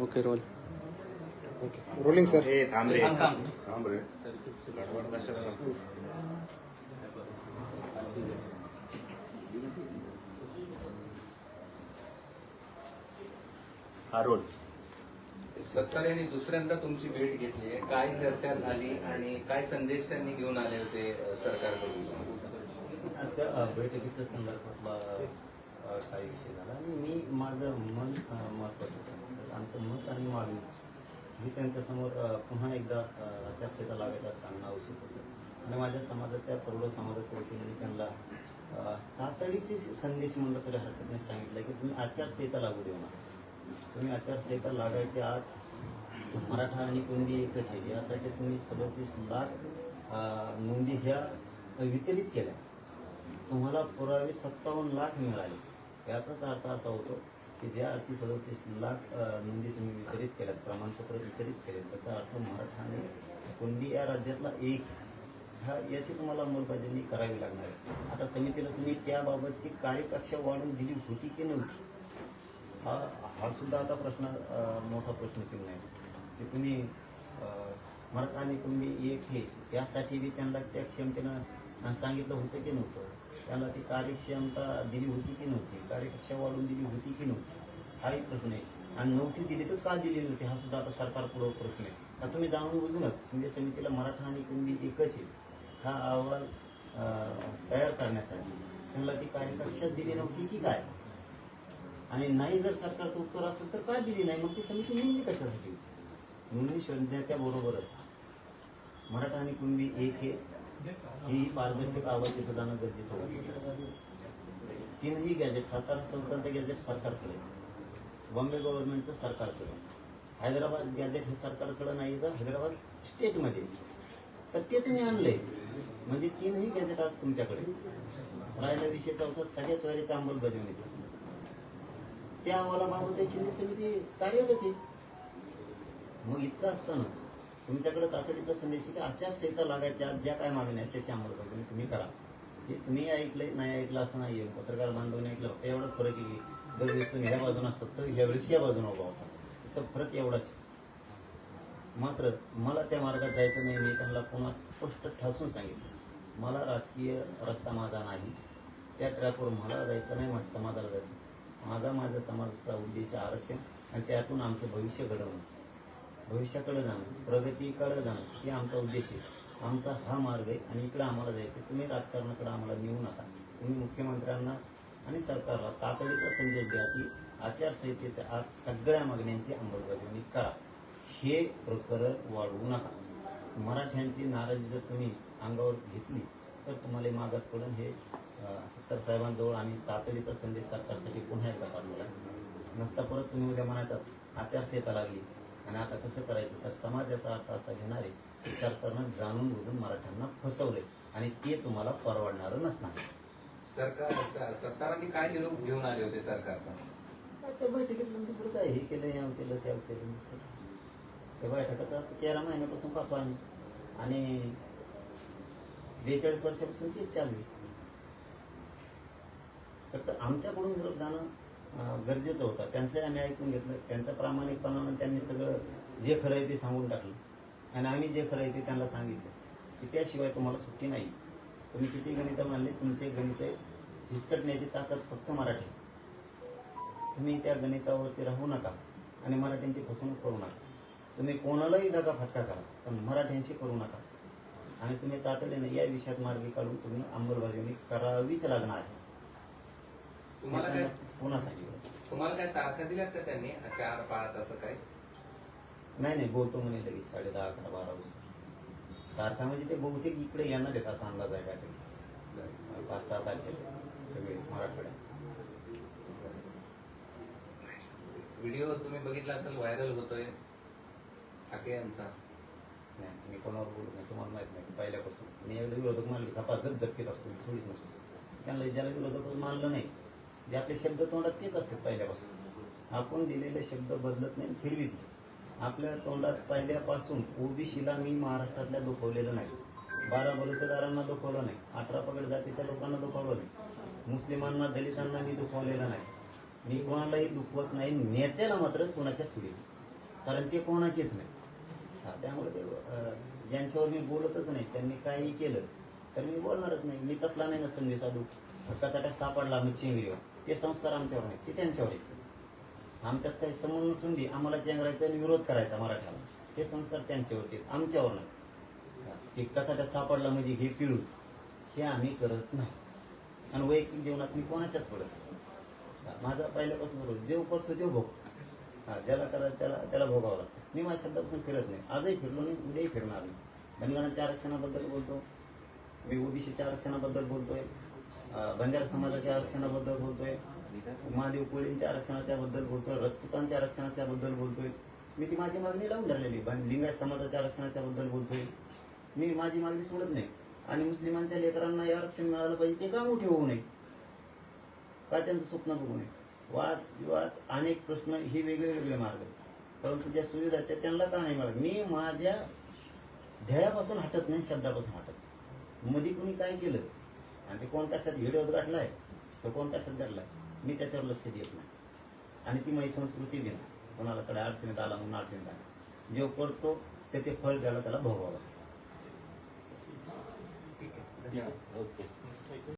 Okay roll okay rolling sir ए थांब रे थांब रे गडबड कशाला करतो? हा रोल सत्तार यांनी दुसऱ्यांदा तुमची भेट घेतली आहे. काय चर्चा झाली आणि काय संदेश त्यांनी घेऊन आले होते सरकारकडून? आजच्या बैठकीच्या संदर्भातला अ, काही विषय झाला आणि मी माझं मन महत्वाचं महत्त्वाचं सांगितलं आमचं मत आणि मागणी मी त्यांच्यासमोर पुन्हा एकदा चर्चेला लागायचा सांगणं आवश्यक होतं. आणि माझ्या समाजाच्या प्रौढ समाजाच्या वतीने मी त्यांना तातडीचे संदेश म्हणलं तरी हरकत नाही सांगितलं की तुम्ही आचारसंहिता लागू देऊ नका. तुम्ही आचारसंहिता लागायच्या आत मराठा आणि कुणबी एकच आहे. यासाठी तुम्ही सदोतीस लाख नोंदी ह्या वितरित केल्या. तुम्हाला पुरावे सत्तावन्न लाख मिळाले. याचाच अर्थ असा होतो की ज्या अर्थी सदतीस लाख नोंदी तुम्ही वितरित केल्यात प्रमाणपत्र वितरित केले त्याचा अर्थ मराठा आणि कुणबी या राज्यातला एक आहे. हा याची तुम्हाला अंमलबजावणी करावी लागणार आहे. आता समितीला तुम्ही त्याबाबतची कार्यकक्षा वाढवून दिली होती की नव्हती? हा हा सुद्धा आता प्रश्न मोठा प्रश्नचिन्ह आहे. की तुम्ही मराठा आणि कुणबी एक हे त्यासाठी बी त्यांना त्या क्षमतेनं सांगितलं होतं की नव्हतं? त्यांना ती कार्यक्षमता दिली होती की नव्हती? कार्यकक्षा वाढवून दिली होती की नव्हती? हाही प्रश्न आहे. आणि नव्हती दिली तर का दिली नव्हती? हा सुद्धा आता सरकार पुढं प्रश्न आहे. आता तुम्ही जाणून बुजूनच शिंदे समितीला मराठा आणि कुणबी एकच आहे. हा अहवाल तयार करण्यासाठी त्यांना ती कार्यकक्षाच दिली नव्हती की काय? आणि नाही जर सरकारचं उत्तर असेल तर काय दिली नाही? मग ती समिती नेमली कशासाठी? नोंदणी शोधण्याच्या बरोबरच. मराठा आणि कुणबी एक हे ही पारदर्शक आवाज तिथं जाणं गरजेचं होतं तीनही गॅजेट सातारा संस्थांचं गॅजेट सरकारकडे बॉम्बे गव्हर्नमेंटचं सरकारकडे हैदराबाद गॅजेट हे सरकारकडे नाही तर हैदराबाद स्टेटमध्ये तर ते तुम्ही आणले म्हणजे तीनही गॅजेट आज तुमच्याकडे. राहिला विषय चौथा सगळ्या सोयरीच्या अंमलबजावणीचा त्या अहवालाबाबत शिंदे समिती कार्यरत आहे. मग इतकं असताना तुमच्याकडे तातडीचा संदेश आहे की? आचारसंहिता लागायच्या आज ज्या काय मागण्या आहेत त्याची अंमलबजावणी तुम्ही करा. हे तुम्ही ऐकलंय नाही ऐकलं असं नाही पत्रकार बांधवांनी ऐकलं फक्त एवढाच फरक आहे. की दरवेळेस तुम्ही ह्या बाजून असतात तर ह्यावेळेस या बाजून उभा होता. तर फरक एवढाच मात्र मला त्या मार्गात जायचं नाही मी त्यांना पुन्हा स्पष्ट ठासून सांगितलं. मला राजकीय रस्ता माझा नाही. त्या ट्रॅकवर मला जायचं नाही माझ्या समाजाला जायचं माझा माझ्या समाजाचा उद्देश आरक्षण आणि त्यातून आमचं भविष्य घडवणं. भविष्याकडे जाणं प्रगतीकडे जाणं हे आमचा उद्देश आहे. आमचा हा मार्ग आहे आणि इकडे आम्हाला जायचं आहे. तुम्ही राजकारणाकडे आम्हाला नेऊ नका. तुम्ही मुख्यमंत्र्यांना आणि सरकारला तातडीचा संदेश द्या की आचारसंहितेच्या आत सगळ्या मागण्यांची अंमलबजावणी करा. हे प्रकरण वाढवू नका. मराठ्यांची नाराजी जर तुम्ही अंगावर घेतली तर तुम्हाला मागात पडून. हे सत्तर साहेबांजवळ आम्ही तातडीचा संदेश सरकारसाठी पुन्हा एकदा पाठवला. नसता परत तुम्ही उद्या म्हणायचा आचारसंहिता लागली. आणि आता कसं करायचं? तर समाजाचा अर्थ असा घेणार आहे की सरकारनं जाणून बुजून मराठ्यांना फसवलंय आणि ते तुम्हाला परवडणारं नसणार. सरकार सरकारांनी काय निरोप घेऊन आले होते सरकारचा? त्या बैठकीतलं दुसरं काय हे केलं या केलं त्या केलं दुसरं काय. त्या बैठकात आता तेरा महिन्यापासून पाहतो आम्ही. आणि बेचाळीस वर्षापासून तेच चालू आहे. फक्त आमच्याकडून निरोप जाणं गरजेचं होता. त्यांचंही आम्ही ऐकून घेतलं. त्यांच्या प्रामाणिकपणानं त्यांनी सगळं जे खरं आहे ते सांगून टाकलं. आणि आम्ही जे खरं आहे ते त्यांना सांगितलं. की त्याशिवाय तुम्हाला सुट्टी नाही. तुम्ही किती गणितं मानले तुमचे गणित हिसकटण्याची ताकद फक्त मराठी. तुम्ही त्या गणितावरती राहू नका आणि मराठ्यांची फसवणूक करू नका. तुम्ही कोणालाही दगा फटका करा पण मराठ्यांशी करू नका. आणि तुम्ही तातडीने या विषयात मार्गी काढून तुम्ही अंमलबजावणी करावीच लागणार. आहे तुम्हाला काय पुन्हा सांगितलं तुम्हाला काय तारखा दिल्यात का त्यांनी? चार पाच असं काय नाही नाही बोलतो म्हणे लगेच साडे दहा अकरा बारा वाजता. तारखा म्हणजे ते बहुतेक इकडे येणार आहेत असा अंदाज आहे काहीतरी. पाच सहा तारखेला सगळे मराठवाड्यात. व्हिडिओ तुम्ही बघितला असेल व्हायरल होतोय. ठाके यांचा. नाही मी कोणावर बोलत नाही तुम्हाला माहीत नाही पहिल्यापासून. मी एकदा विरोधक मानले झपाझप झपकीत असतो मी सोडीत नसतो. त्यांना ज्याला विरोधक मानलं नाही जे आपले शब्द तोंडात तेच असतात पहिल्यापासून. आपण दिलेले शब्द बदलत नाही फिरवीत नाही. आपल्या तोंडात पहिल्यापासून ओबीसीला मी महाराष्ट्रातल्या दुखवलेलं नाही. बारा बलुतेदारांना दुखवलं नाही. अठरा पगड जातीच्या लोकांना दुखवलं नाही. मुस्लिमांना दलितांना मी दुखवलेलं नाही. मी कोणालाही दुखवत नाही नेत्याला मात्र कोणाच्या सुरी कारण ते कोणाचेच नाही. त्यामुळे ते ज्यांच्यावर मी बोलतच नाही त्यांनी काही केलं तर मी बोलणारच नाही. मी तसला नाही ना संदेश साधू कचाट्यात सापडला मी चिंगरीवर. ते संस्कार आमच्यावर नाही ते त्यांच्यावर आहेत. आमच्यात काही संबंध नसून बी आम्हाला चेंगरायचा आणि विरोध करायचा मराठ्याला ते संस्कार त्यांच्यावरती आहेत, आमच्यावर नाही. ते कचाट्यात सापडला म्हणजे हे पिळू हे आम्ही करत नाही. आणि वैयक्तिक जीवनात मी कोणाच्याच पडत माझा पहिल्यापासून बरोबर जेव करतो जेव भोगतो. हा ज्याला करा त्याला त्याला भोगावं लागतं. मी माझ्या शब्दापासून फिरत नाही. आजही फिरलो नाही उद्याही फिरणार नाही. धनगरांच्या आरक्षणाबद्दल बोलतो. मी ओबीसीच्या आरक्षणाबद्दल बोलतोय. बंजारा समाजाच्या आरक्षणाबद्दल बोलतोय. महादेव कोळींच्या आरक्षणाच्या बद्दल बोलतोय. राजपुतांच्या आरक्षणाच्या बद्दल बोलतोय. मी ती माझी मागणी लावून धरलेली लिंगायत समाजाच्या आरक्षणाच्या बद्दल बोलतोय. मी माझी मागणी सोडत नाही. आणि मुस्लिमांच्या लेकरांना हे आरक्षण मिळालं पाहिजे ते का मोठे होऊ नये? काय त्यांचं स्वप्न बघू नये? वाद विवाद अनेक प्रश्न हे वेगळे वेगळे मार्ग आहेत. परंतु ज्या सुविधा आहेत त्या त्यांना का नाही मिळत? मी माझ्या ध्येयापासून हटत नाही शब्दापासून हटत मध्ये कुणी काय केलं? आणि ते कोण कशात व्हिडिओत गाठलाय तो कोण कशात गाठलाय मी त्याच्यावर लक्ष देत नाही. आणि ती माझी संस्कृती बी नाही. कोणाला कडे अडचणीत आला म्हणून अडचणीत आला. जो करतो त्याचे फळ त्याला त्याला भोगावं लागतं. ठीक आहे. धन्यवाद. ओके.